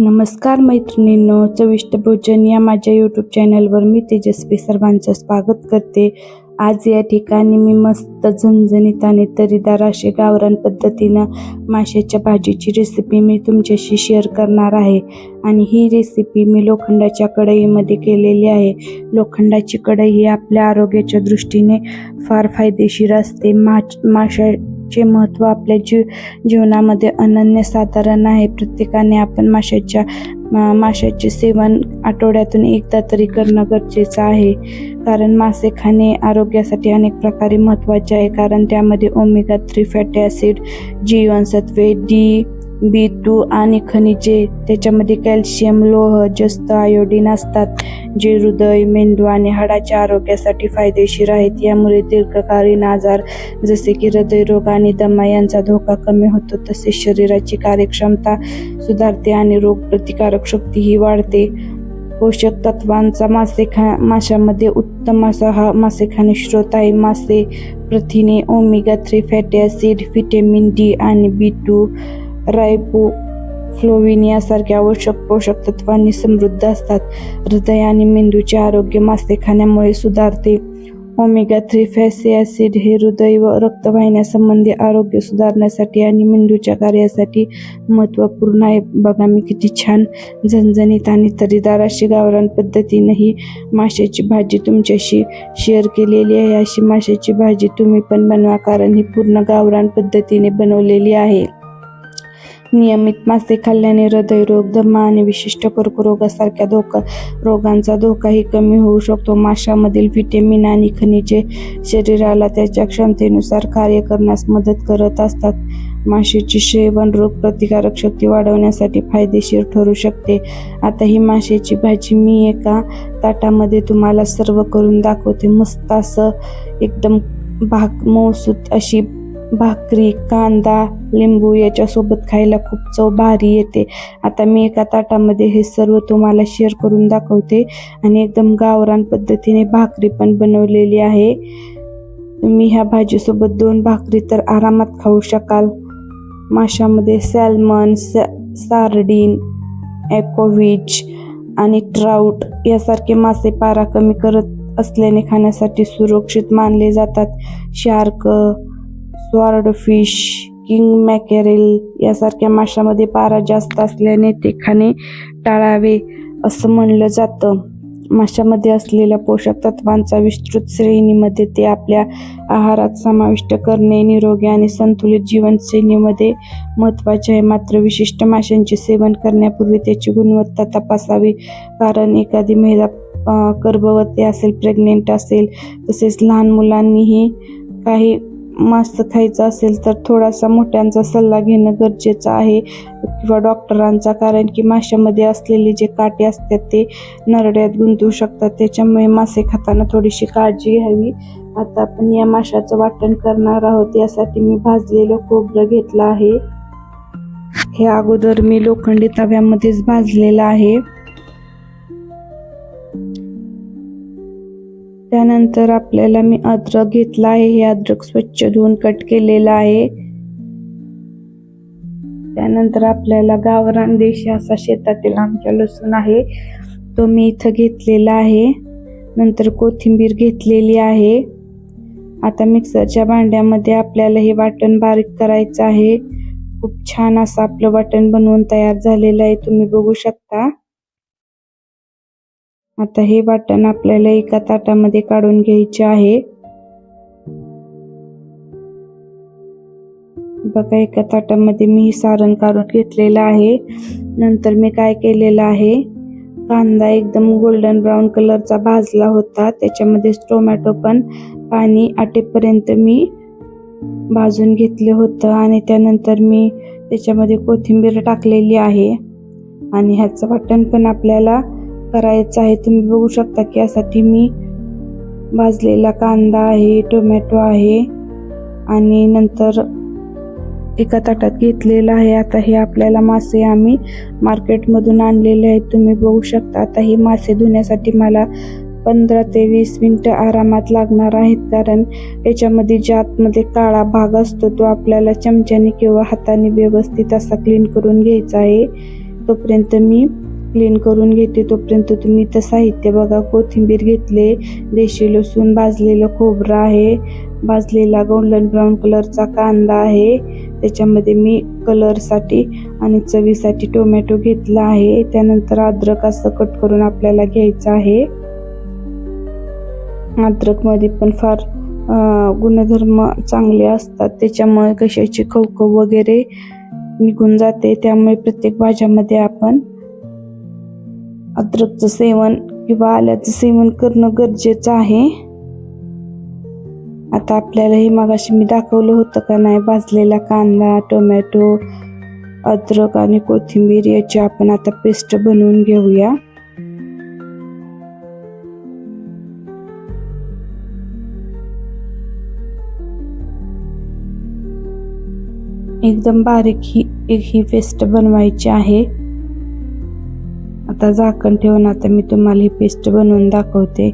नमस्कार मैत्रिणींनो चविष्ट भोजन या माझ्या यूट्यूब चॅनलवर मी तेजस्वी सर्वांचं स्वागत करते. आज या ठिकाणी मी मस्त झणझणीत आणि तरीदार अशी गावरान पद्धतीनं माशाच्या भाजीची रेसिपी मी तुमच्याशी शेअर करणार आहे. आणि ही रेसिपी मी लोखंडाच्या कढईमध्ये केलेली आहे. लोखंडाची कढई ही आपल्या आरोग्याच्या दृष्टीने फार फायदेशीर असते. माश माशा माशाचे महत्त्व आपल्या जीव जीवनामध्ये अनन्यसाधारण आहे. प्रत्येकाने आपण माशाच्या मा- माशाचे सेवन आठवड्यातून एकदा तरी करणं गरजेचं आहे. कारण मासे खाणे आरोग्यासाठी अनेक प्रकारे महत्त्वाचे आहे. कारण त्यामध्ये ओमेगा थ्री फॅटी ॲसिड जीवनसत्वे डी बी टू आणि खनिजे त्याच्यामध्ये कॅल्शियम लोह जस्त आयोडीन असतात जे हृदय मेंदू आणि हाडाच्या आरोग्यासाठी फायदेशीर आहेत. यामुळे दीर्घकालीन आजार जसे की हृदयरोग आणि दमा यांचा धोका कमी होतो. तसेच शरीराची कार्यक्षमता सुधारते आणि रोगप्रतिकारक शक्तीही वाढते. पोषक तत्वांचा मासे खा माशामध्ये उत्तम असा हा मासे खाणे स्रोत आहे. मासे प्रथिने omega three fatty acid vitamin D आणि बी टू रायपो फ्लोविन यासारख्या आवश्यक पोषक तत्वांनी समृद्ध असतात. हृदय आणि मेंदूचे आरोग्य मासे खाण्यामुळे सुधारते. ओमेगा थ्री फॅसी ॲसिड हे हृदय व रक्तवाहिन्यासंबंधी आरोग्य सुधारण्यासाठी आणि मेंदूच्या कार्यासाठी महत्त्वपूर्ण आहे. बघा मी किती छान झणझणीत आणि तरीदार अशी गावरान पद्धतीनं ही माशाची भाजी तुमच्याशी शेअर केलेली आहे. अशी माशाची भाजी तुम्ही पण बनवा कारण ही पूर्ण गावरान पद्धतीने बनवलेली आहे. नियमित मासे खाल्ल्याने हृदयरोग दमा आणि विशिष्ट कर्करोगासारख्या धोका रोगांचा धोकाही कमी होऊ शकतो. माशामधील व्हिटॅमिन आणि खनिजे शरीराला त्याच्या क्षमतेनुसार कार्य करण्यास मदत करत असतात. माशेची सेवन रोग प्रतिकारक शक्ती वाढवण्यासाठी फायदेशीर ठरू शकते. आता ही माशेची भाजी मी एका ताटामध्ये तुम्हाला सर्व करून दाखवते. मस्त असं एकदम भाक मौसूत अशी भाकरी कांदा लिंबू याच्यासोबत खायला खूप चव भारी येते. आता मी एका ताटामध्ये हे सर्व तुम्हाला शेअर करून दाखवते आणि एकदम गावरान पद्धतीने भाकरी पण बनवलेली आहे. तुम्ही ह्या भाजीसोबत दोन भाकरी तर आरामात खाऊ शकाल. माशामध्ये सॅल्मन सार्डिन ॲकोविच आणि ट्राऊट यासारखे मासे पारा कमी करत असल्याने खाण्यासाठी सुरक्षित मानले जातात. शार्क स्वॉर्डफिश किंग मॅकेरेल यासारख्या माशामध्ये पारा जास्त असल्याने ते खाणे टाळावे असं म्हणलं जातं. माशामध्ये असलेल्या पोषक तत्वांचा विस्तृत श्रेणीमध्ये ते आपल्या आहारात समाविष्ट करणे निरोगी आणि संतुलित जीवनशैलीमध्ये महत्त्वाचे आहे. मात्र विशिष्ट माशांचे सेवन करण्यापूर्वी त्याची गुणवत्ता तपासावी. कारण एखादी महिला गर्भवती असेल प्रेग्नेंट असेल तसेच लहान मुलांनीही काही मांस खायचं असेल तर थोडासा मोठ्यांचा सल्ला घेणं गरजेचं आहे किंवा डॉक्टरांचा कारण की माशामध्ये असलेले जे काटे असतात ते नरड्यात गुंतवू शकतात. त्याच्यामुळे मासे खाताना थोडीशी काळजी घ्यावी. आता आपण या माशाचं वाटण करणार आहोत. यासाठी मी भाजलेलं खोबरं घेतलं आहे. हे अगोदर मी लोखंडी तव्यामध्येच भाजलेलं आहे. त्यानंतर आपल्याला मी अद्रक घेतला आहे. हे अद्रक स्वच्छ धुवून कट केलेलं आहे. त्यानंतर आपल्याला गावरान देशी असा शेतातील आमच्या लसूण आहे. तो मी इथं घेतलेला आहे. नंतर कोथिंबीर घेतलेली आहे. आता मिक्सरच्या भांड्यामध्ये आपल्याला हे वाटण बारीक करायचं आहे. खूप छान असं आपलं वाटण बनवून तयार झालेलं आहे. तुम्ही बघू शकता. आता हे वाटण आपल्याला एका ताटामध्ये काढून घ्यायचे आहे. बघा एका ताटामध्ये मी हे सारण काढून घेतलेलं आहे. नंतर मी काय केलेलं आहे? कांदा एकदम गोल्डन ब्राऊन कलरचा भाजला होता. त्याच्यामध्येच टोमॅटो पण पाणी आटेपर्यंत मी भाजून घेतलं होतं आणि त्यानंतर मी त्याच्यामध्ये कोथिंबीर टाकलेली आहे. आणि ह्याचं वाटण पण आपल्याला करायचं आहे. तुम्ही बघू शकता की यासाठी मी भाजलेला कांदा आहे टोमॅटो आहे आणि नंतर एका ताटात घेतलेलं आहे. आता हे आपल्याला मासे आम्ही मार्केटमधून आणलेले आहेत. तुम्ही बघू शकता आता हे मासे धुण्यासाठी मला पंधरा ते वीस मिनटं आरामात लागणार आहेत. कारण याच्यामध्ये ज्या आतमध्ये काळा भाग असतो तो आपल्याला चमच्याने किंवा हाताने व्यवस्थित असा क्लीन करून घ्यायचा आहे. तोपर्यंत मी क्लीन करून घेते. तोपर्यंत तुम्ही इथं साहित्य बघा. कोथिंबीर घेतले देशी लसूण भाजलेलं खोबरं आहे. भाजलेला गोल्डन ब्राऊन कलरचा कांदा आहे. त्याच्यामध्ये मी कलरसाठी आणि चवीसाठी टोमॅटो घेतला आहे. त्यानंतर अद्रक असं कट करून आपल्याला घ्यायचं आहे. अद्रकमध्ये पण फार गुणधर्म चांगले असतात. त्याच्यामुळे कशाची खवखव वगैरे निघून जाते. त्यामुळे प्रत्येक भाज्यामध्ये आपण अद्रकचं सेवन किंवा आल्याचं सेवन करणं गरजेचं आहे. आता आपल्याला हे मगाशी मी दाखवलं होतं का नाही? भाजलेला कांदा टोमॅटो अद्रक आणि कोथिंबीर याची आपण आता पेस्ट बनवून घेऊया. एकदम बारीक ही एक ही पेस्ट बनवायची आहे. आता झाकण ठेवून आता मी तुम्हाला ही पेस्ट बनवून दाखवते.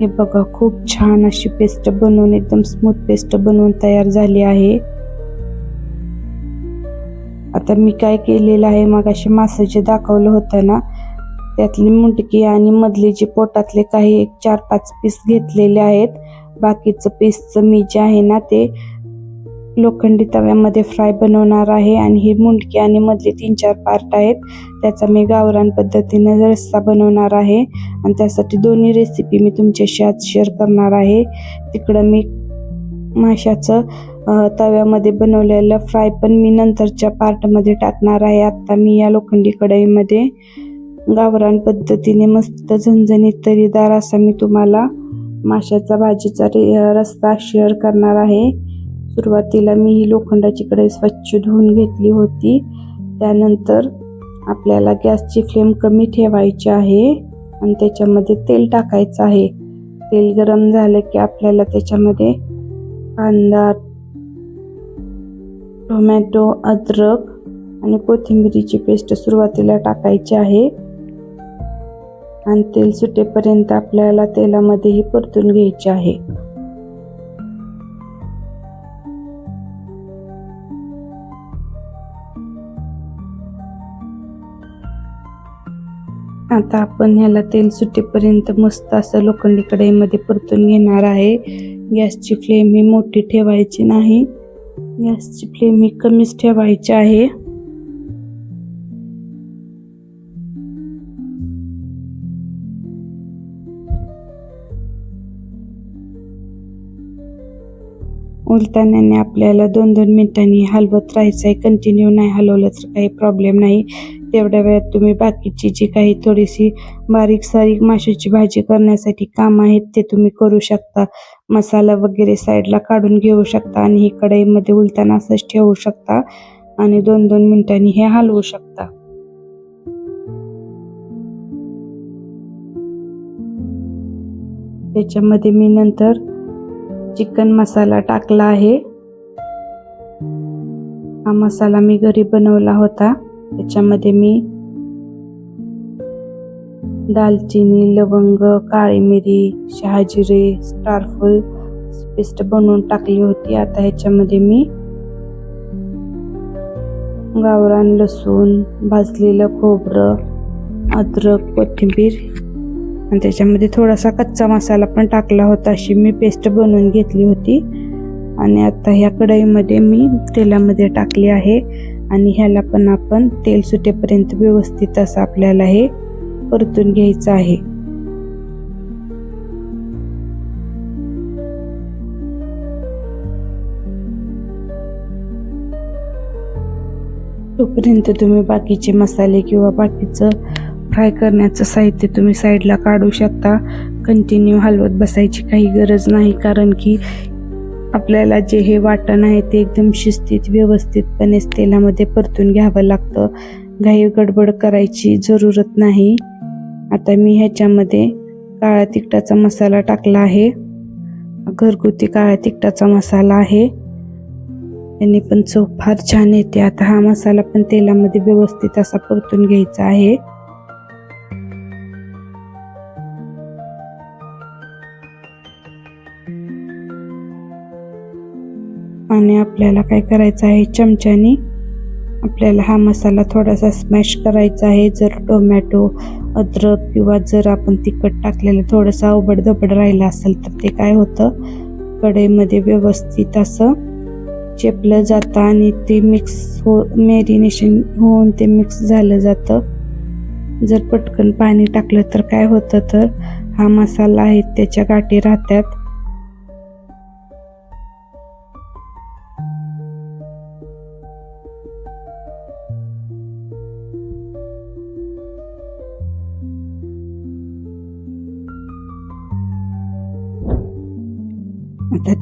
हे बघा खूप छान अशी पेस्ट बनवून एकदम स्मूथ पेस्ट बनवून तयार झाली आहे. आता मी काय केलेलं आहे मग असे मासे जे दाखवलं होतं ना त्यातली मुंडकी आणि मधले जे पोटातले काही एक चार पाच पीस घेतलेले आहेत. बाकीचं पीसचं मी जे आहे ना ते लोखंडी तव्यामध्ये फ्राय बनवणार आहे आणि ही मुंडकी आणि मधले तीन चार पार्ट आहेत. त्याचा मी गावरान पद्धतीने रस्सा बनवणार आहे. आणि त्यासाठी दोन्ही रेसिपी मी तुमच्याशी आज शेअर करणार आहे. तिकडं मी माशाचं तव्यामध्ये बनवलेलं फ्राय पण मी नंतरच्या पार्टमध्ये टाकणार आहे. आत्ता मी या लोखंडी कढईमध्ये गावरान पद्धतीने मस्त झणझणीत तरीदार असा मी तुम्हाला माशाचा भाजीचा रे- रस्सा शेअर करणार आहे. सुरुवातीला मी ही लोखंडाची कढई स्वच्छ धुवून घेतली होती. त्यानंतर आपल्याला गॅसची फ्लेम कमी ठेवायची आहे आणि त्याच्यामध्ये तेल टाकायचं आहे. तेल गरम झालं की आपल्याला त्याच्यामध्ये कांदा टोमॅटो अद्रक आणि कोथिंबिरीची पेस्ट सुरुवातीला टाकायची आहे. आणि तेल सुटेपर्यंत आपल्याला तेलामध्येही परतून घ्यायचे आहे. आता आपण ह्याला तेल सुटेपर्यंत मस्त असं लोखंडी कढईमध्ये परतून घेणार आहे. गॅसची फ्लेम ही मोठी ठेवायची नाही. गॅसची फ्लेम ही कमीच ठेवायची आहे. उलटाण्याने आपल्याला दोन दोन मिनिटांनी हलवत राहायचं आहे कंटिन्यू नाही हलवलं तर काही प्रॉब्लेम नाही. तेवढ्या वेळात तुम्ही बाकीची जी काही थोडीशी बारीक सारीक माशाची भाजी करण्यासाठी काम आहेत ते तुम्ही करू शकता. मसाला वगैरे साईडला काढून घेऊ शकता आणि ही कढईमध्ये उलताना असंच ठेवू शकता आणि दोन दोन मिनिटांनी हे हलवू शकता. त्याच्यामध्ये मी नंतर चिकन मसाला टाकला आहे. हा मसाला मी घरी बनवला होता. त्याच्यामध्ये मी दालचिनी लवंग काळी मिरी शहाजिरे स्टारफुल पेस्ट बनवून टाकली होती. आता ह्याच्यामध्ये मी गावरान लसूण भाजलेलं खोबरं अद्रक कोथिंबीर आणि त्याच्यामध्ये थोडासा कच्चा मसाला पण टाकला होता. अशी मी पेस्ट बनवून घेतली होती. आणि आता ह्या कढईमध्ये मी तेलामध्ये टाकली आहे. आणि ह्याला पण आपण तेल सुटेपर्यंत व्यवस्थित असं आपल्याला हे परतून घ्यायचं आहे. तोपर्यंत तुम्ही बाकीचे मसाले किंवा बाकीचं फ्राय करण्याचं साहित्य तुम्ही साईडला काढू शकता. कंटिन्यू हलवत बसायची काही गरज नाही कारण की आपल्याला जे हे वाटण आहे ते एकदम शिस्तीत व्यवस्थितपणे तेलामध्ये परतून घ्यावं लागतं. घाई गडबड करायची जरूरत नाही. आता मी ह्याच्यामध्ये काळ्या तिखटाचा मसाला टाकला आहे. घरगुती काळ्या तिखटाचा मसाला आहे. याने पण चव फार छान येते. आता हा मसाला पण तेलामध्ये व्यवस्थित असा परतून घ्यायचा आहे. आणि आपल्याला काय करायचं आहे? चमच्याने आपल्याला हा मसाला थोडासा स्मॅश करायचा आहे. जर टोमॅटो अद्रक किंवा जर आपण तिखट टाकलेलं थोडंसं अवबड दबड राहिलं असेल तर ते काय होतं? कढईमध्ये व्यवस्थित असं चेपलं जातं आणि ते मिक्स हो मॅरिनेशन होऊन ते मिक्स झालं जातं. जर पटकन पाणी टाकलं तर काय होतं तर हा मसाला आहे त्याच्या गाठी राहतात.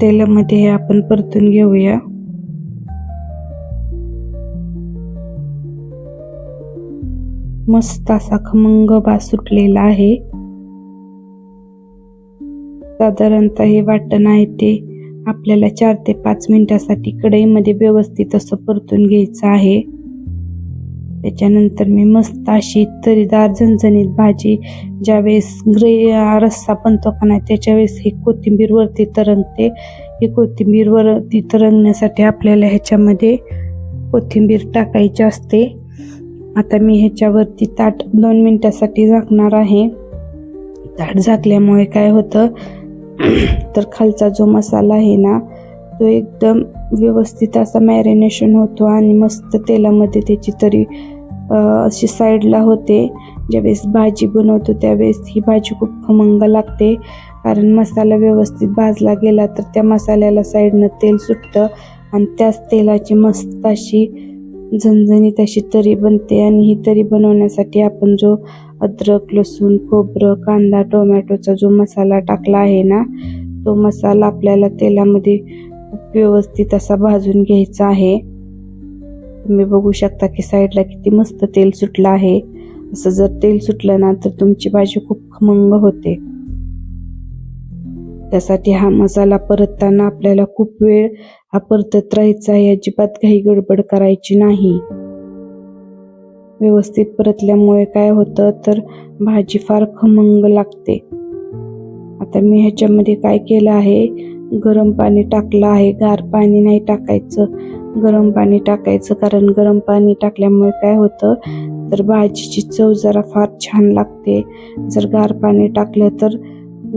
तेलामध्ये हे आपण परतून घेऊया. मस्त असा खमंग वास सुटलेला आहे. साधारणतः हे वाटण आहे ते आपल्याला चार ते पाच मिनिटासाठी कढईमध्ये व्यवस्थित असं परतून घ्यायचं आहे. त्याच्यानंतर मी मस्त अशी तरीदार झणझणीत भाजी ज्यावेळेस ग्रे रस्सा बनतो का नाही त्याच्यावेळेस ही कोथिंबीरवरती तरंगते. ही कोथिंबीरवरती तरंगण्यासाठी आपल्याला ह्याच्यामध्ये कोथिंबीर टाकायची असते. आता मी ह्याच्यावरती ताट दोन मिनटासाठी झाकणार आहे. ताट झाकल्यामुळे काय होतं तर खालचा जो मसाला आहे ना तो एकदम व्यवस्थित असा मॅरिनेशन होतो आणि मस्त तेलामध्ये त्याची तरी अशी साईडला होते. ज्यावेळेस भाजी बनवतो त्यावेळेस ही भाजी खूप खमंग लागते. कारण मसाला व्यवस्थित भाजला गेला तर त्या मसाल्याला साईडनं तेल सुटतं आणि त्याच तेलाची मस्त अशी झणझणीत अशी तरी बनते. आणि ही तरी बनवण्यासाठी आपण जो अद्रक लसूण खोबरं कांदा टोमॅटोचा जो मसाला टाकला आहे ना तो मसाला आपल्याला तेलामध्ये व्यवस्थित असा भाजून घ्यायचा आहे. तुम्ही बघू शकता की साईडला किती मस्त तेल सुटलं आहे. असं जर तेल सुटलं ना तर तुमची भाजी खूप खमंग होते. त्यासाठी हा मसाला परतताना आपल्याला खूप वेळ हा परतत राहायचा आहे. अजिबात घाई गडबड करायची नाही. व्यवस्थित परतल्यामुळे काय होतं तर भाजी फार खमंग लागते. आता मी ह्याच्यामध्ये काय केलं आहे गरम पाणी टाकलं आहे. गार पाणी नाही टाकायचं. गरम पाणी टाकायचं कारण गरम पाणी टाकल्यामुळे काय होतं? तर भाजीची चव जरा फार छान लागते. जर गार पाणी टाकलं तर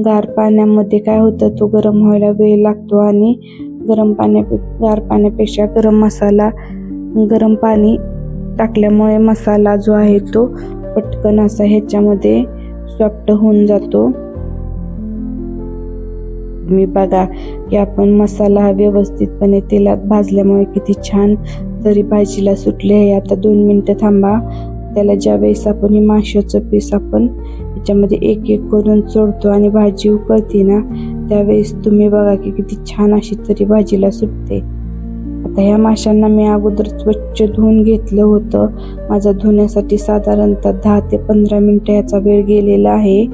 गार पाण्यामध्ये काय होतं? तो गरम व्हायला वेळ लागतो आणि गरम पाण्यापे गार पाण्यापेक्षा गरम मसाला गरम पाणी टाकल्यामुळे मसाला जो आहे तो पटकन असा ह्याच्यामध्ये सॉफ्ट होऊन जातो. तुम्ही बघा की आपण मसाला हा व्यवस्थितपणे तेलात भाजल्यामुळे किती छान तरी भाजीला सुटले आहे. आता दोन मिनटं थांबा. त्याला ज्या वेळेस आपण हे माशाचं पीस आपण याच्यामध्ये एक एक करून चोडतो आणि भाजी उकळते ना त्यावेळेस तुम्ही बघा की किती छान अशी तरी भाजीला सुटते. आता ह्या माशांना मी अगोदर स्वच्छ धुवून घेतलं होतं. माझा धुण्यासाठी साधारणतः दहा ते पंधरा मिनटं याचा वेळ गेलेला आहे.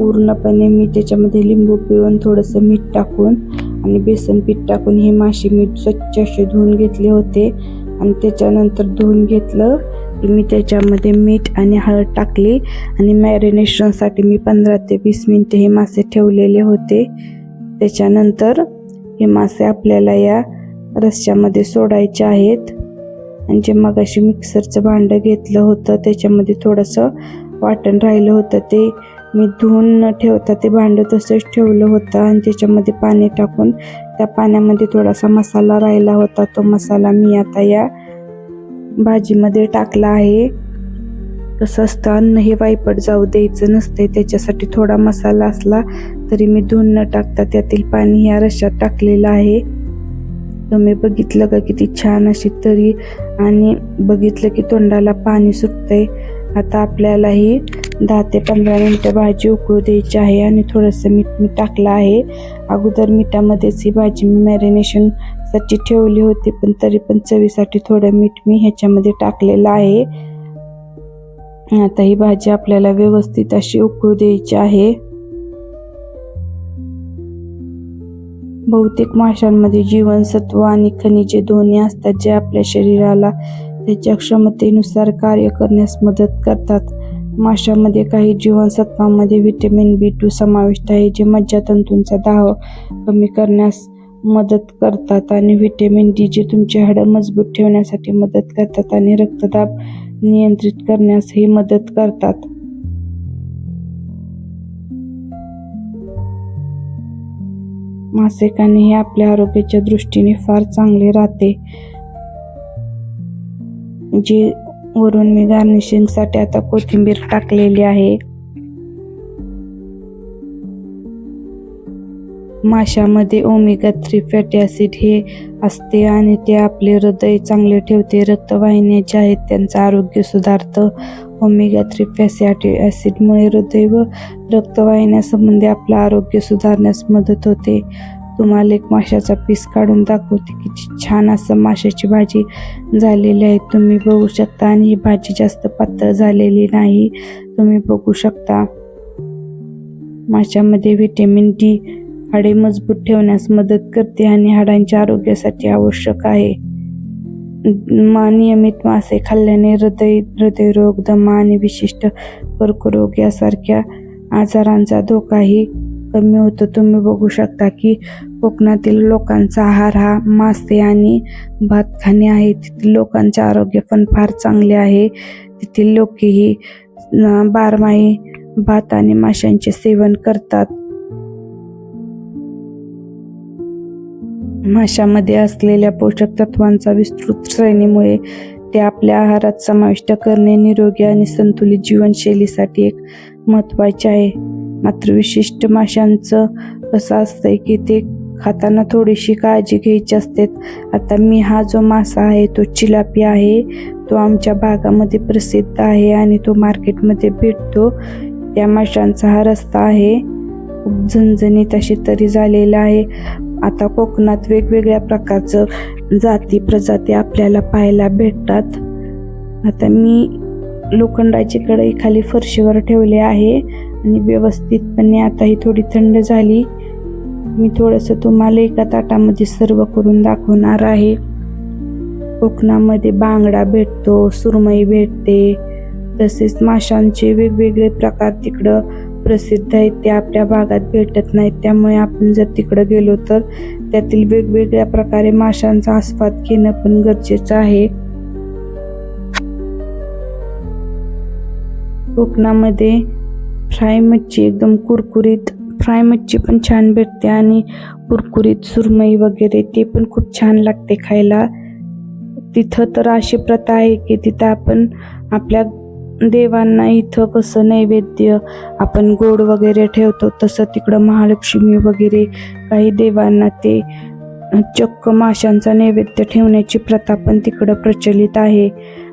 पूर्णपणे मी त्याच्यामध्ये लिंबू पिळून थोडंसं मीठ टाकून आणि बेसन पीठ टाकून हे मासे मी स्वच्छ असे धुवून घेतले होते. आणि त्याच्यानंतर धुवून घेतलं की मी त्याच्यामध्ये मीठ आणि हळद टाकली आणि मॅरिनेशनसाठी मी पंधरा ते वीस मिनटे हे मासे ठेवलेले होते. त्याच्यानंतर हे मासे आपल्याला या रस्स्यामध्ये सोडायचे आहेत. आणि जे मग अशी मिक्सरचं भांडं घेतलं होतं त्याच्यामध्ये थोडंसं वाटण राहिलं होतं ते मी धुवून न ठेवता ते भांडं तसंच ठेवलं होतं आणि त्याच्यामध्ये पाणी टाकून त्या पाण्यामध्ये थोडासा मसाला राहिला होता. तो मसाला मी आता या भाजीमध्ये टाकला आहे. कसं असतं अन्न हे वायपट जाऊ द्यायचं नसते त्याच्यासाठी थोडा मसाला असला तरी मी धुवून न टाकता त्यातील पाणी ह्या रश्यात टाकलेलं आहे. तुम्ही बघितलं का किती छान अशी तरी आणि बघितलं की तोंडाला पाणी सुटतंय. आता आपल्यालाही दहा ते पंधरा मिनटं भाजी उकळू द्यायची आहे आणि थोडंसं मीठ मी टाकलं आहे. अगोदर मिठामध्येच ही भाजी मी मॅरिनेशनसाठी ठेवली होती पण तरी पण चवीसाठी थोडं मीठ मी ह्याच्यामध्ये टाकलेलं आहे. आता ही भाजी आपल्याला व्यवस्थित अशी उकळू द्यायची आहे. बहुतेक माशांमध्ये जीवनसत्व आणि खनिजे दोन्ही असतात जे आपल्या शरीराला त्याच्या क्षमतेनुसार कार्य करण्यास मदत करतात. माशामध्ये काही जीवनसत्वांमध्ये व्हिटॅमिन बी टू समाविष्ट आहे जे मज्जातंतूंचा दाह कमी करण्यास मदत करतात आणि व्हिटॅमिन डी जे तुमची हाडं मजबूत ठेवण्यासाठी मदत करतात आणि रक्तदाब नियंत्रित करण्यासही मदत करतात. मासे खाणे हे आपल्या आरोग्याच्या दृष्टीने फार चांगले राहते. जे वरून मी गार्निशिंगसाठी आता कोथिंबीर टाकलेली आहे. माशामध्ये ओमेगा थ्री फॅटी ॲसिड हे असते आणि ते आपले हृदय चांगले ठेवते. रक्तवाहिन्या ज्या आहेत त्यांचं आरोग्य सुधारतं. ओमेगा थ्री फॅसिटी ॲसिडमुळे हृदय व रक्तवाहिन्यासंबंधी आपलं आरोग्य सुधारण्यास मदत होते. तुम्हाला एक माशाचा पीस काढून दाखवते किती छान असं माशाची भाजी झालेली आहे. तुम्ही बघू शकता आणि ही भाजी जास्त पातळ झालेली नाही. तुम्ही बघू शकता. माशामध्ये व्हिटॅमिन डी हाडे मजबूत ठेवण्यास मदत करते आणि हाडांच्या आरोग्यासाठी आवश्यक आहे. मा नियमित मासे खाल्ल्याने हृदय हृदयरोग दमा आणि विशिष्ट कर्करोग यासारख्या आजारांचा धोकाही कमी होतो. तुम्ही बघू शकता की कोकणातील लोकांचा आहार हा मासे आणि भात खाणे आहे तेथील लोकांचे आरोग्य पण फार चांगले आहे. तेथील लोकही बारमाही भात आणि माशांचे सेवन करतात. माशामध्ये असलेल्या पोषक तत्वांचा विस्तृत श्रेणीमुळे ते आपल्या आहारात समाविष्ट करणे निरोगी आणि संतुलित जीवनशैलीसाठी एक महत्त्वाचे आहे. मात्र विशिष्ट माशांचं कसं असतंय की ते खाताना थोडीशी काळजी घ्यायची असते आता मी हा जो मासा आहे तो चिलापी आहे तो आमच्या भागामध्ये प्रसिद्ध आहे आणि तो मार्केटमध्ये भेटतो. त्या माशांचा हा रस्ता आहे. खूप झणझणीत अशी तरी झालेला आहे. आता कोकणात वेगवेगळ्या प्रकारचं जाती प्रजाती आपल्याला पाहायला भेटतात. आता मी लोखंडाची कढई खाली फरशीवर ठेवली आहे. आणि व्यवस्थितपणे आता ही थोडी थंड झाली. मी थोडंसं तुम्हाला एका ताटामध्ये सर्व करून दाखवणार आहे. कोकणामध्ये बांगडा भेटतो सुरमई भेटते. तसेच माशांचे वेगवेगळे प्रकार तिकडं प्रसिद्ध आहेत ते आपल्या भागात भेटत नाहीत. त्यामुळे आपण जर तिकडं गेलो तर त्यातील वेगवेगळ्या प्रकारे माशांचा आस्वाद घेणं पण गरजेचं आहे. कोकणामध्ये फ्राय मच्छी एकदम कुरकुरीत फ्राय मच्छी पण छान भेटते आणि कुरकुरीत सुरमई वगैरे ते पण खूप छान लागते खायला. तिथं तर अशी प्रथा आहे की तिथं आपण आपल्या देवांना इथं कसं नैवेद्य आपण गोड वगैरे ठेवतो तसं तिकडं महालक्ष्मी वगैरे काही देवांना ते चक्क माशांचा नैवेद्य ठेवण्याची प्रथा पण तिकडं प्रचलित आहे.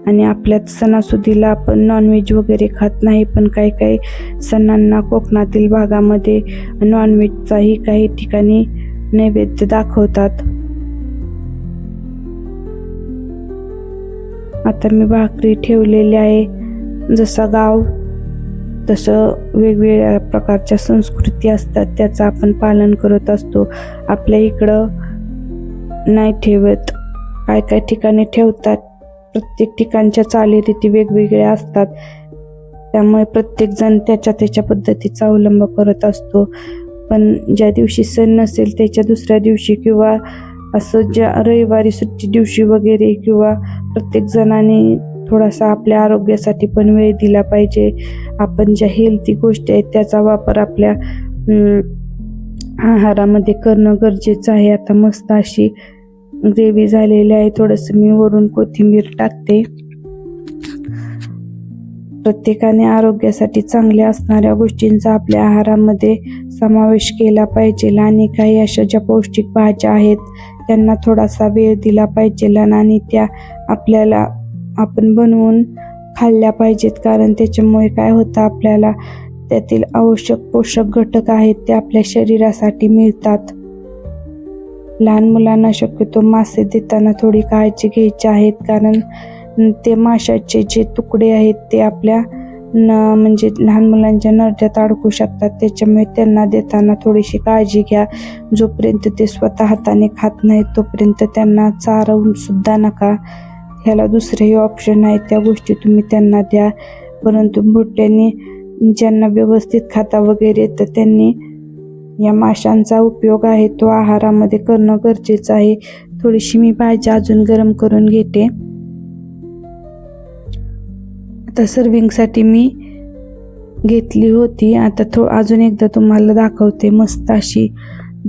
आणि आपल्या सणासुदीला आपण नॉनव्हेज वगैरे खात नाही पण काही काही सणांना कोकणातील भागामध्ये नॉनव्हेजचाही काही ठिकाणी नैवेद्य दाखवतात. आता मी भाकरी ठेवलेली आहे. जसं गाव तसं वेगवेगळ्या प्रकारच्या संस्कृती असतात त्याचं आपण पालन करत असतो. आपल्या इकडं नाही ठेवत. काय काय ठिकाणी ठेवतात? प्रत्येक ठिकाणच्या चालीरीती वेगवेगळ्या असतात. त्यामुळे प्रत्येक जण त्याच्या त्याच्या पद्धतीचा अवलंब करत असतो. पण ज्या दिवशी सण नसेल त्याच्या दुसऱ्या दिवशी किंवा असं ज्या रविवारी सुट्टी दिवशी वगैरे किंवा प्रत्येकजणाने थोडासा आपल्या आरोग्यासाठी पण वेळ दिला पाहिजे. आपण ज्या हेल्थी गोष्टी आहेत त्याचा वापर आपल्या आहारामध्ये करणं गरजेचं आहे. आता मस्त अशी ग्रेव्ही झालेली आहे. थोडंसं मी वरून कोथिंबीर टाकते. प्रत्येकाने आरोग्यासाठी चांगल्या असणाऱ्या गोष्टींचा आपल्या आहारामध्ये समावेश केला पाहिजे. आणि काही अशा ज्या पौष्टिक भाज्या आहेत त्यांना थोडासा वेळ दिला पाहिजे. आणि त्या आपल्याला आपण बनवून खाल्ल्या पाहिजेत. कारण त्याच्यामुळे काय होतं आपल्याला त्यातील आवश्यक पोषक घटक आहेत ते आपल्या शरीरासाठी मिळतात. लहान मुलांना शक्यतो मासे देताना थोडी काळजी घ्यायची आहेत. कारण ते माशाचे जे तुकडे आहेत ते आपल्या न म्हणजे लहान मुलांच्या नरड्यात अडकू शकतात. त्याच्यामुळे त्यांना देताना थोडीशी काळजी घ्या. जोपर्यंत ते स्वतः हाताने खात नाहीत तोपर्यंत त्यांना चारवून सुद्धा नका. ह्याला दुसरेही ऑप्शन आहेत त्या गोष्टी तुम्ही त्यांना द्या. परंतु मोठ्याने ज्यांना व्यवस्थित खाता वगैरे तर त्यांनी या माशांचा उपयोग आहे. तो आहारामध्ये करणं गरजेचं आहे. थोडीशी मी भाजी अजून गरम करून घेते. आता सर्विंगसाठी मी घेतली होती. आता थो अजून एकदा तुम्हाला दाखवते. मस्त अशी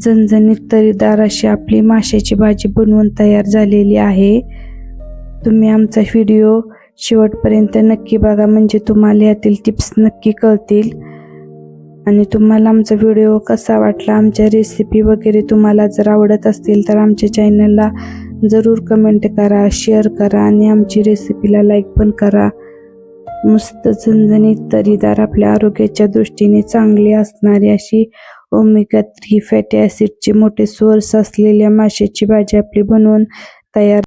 झणझणीत तरीदार अशी आपली माशाची भाजी बनवून तयार झालेली आहे. तुम्ही आमचा व्हिडिओ शेवटपर्यंत नक्की बघा. म्हणजे तुम्हाला यातील टिप्स नक्की कळतील. आणि तुम्हाला आमचा व्हिडिओ कसा वाटला आमच्या रेसिपी वगैरे तुम्हाला जर आवडत असतील तर आमच्या चॅनलला जरूर कमेंट करा शेअर करा आणि आमची रेसिपीला लाईक पण करा. मस्त झणझणीत तरीदार आपल्या आरोग्याच्या दृष्टीने चांगली असणारी अशी ओमेगा थ्री फॅटी ॲसिडचे मोठे सोर्स असलेल्या माशाची भाजी आपली बनवून तयार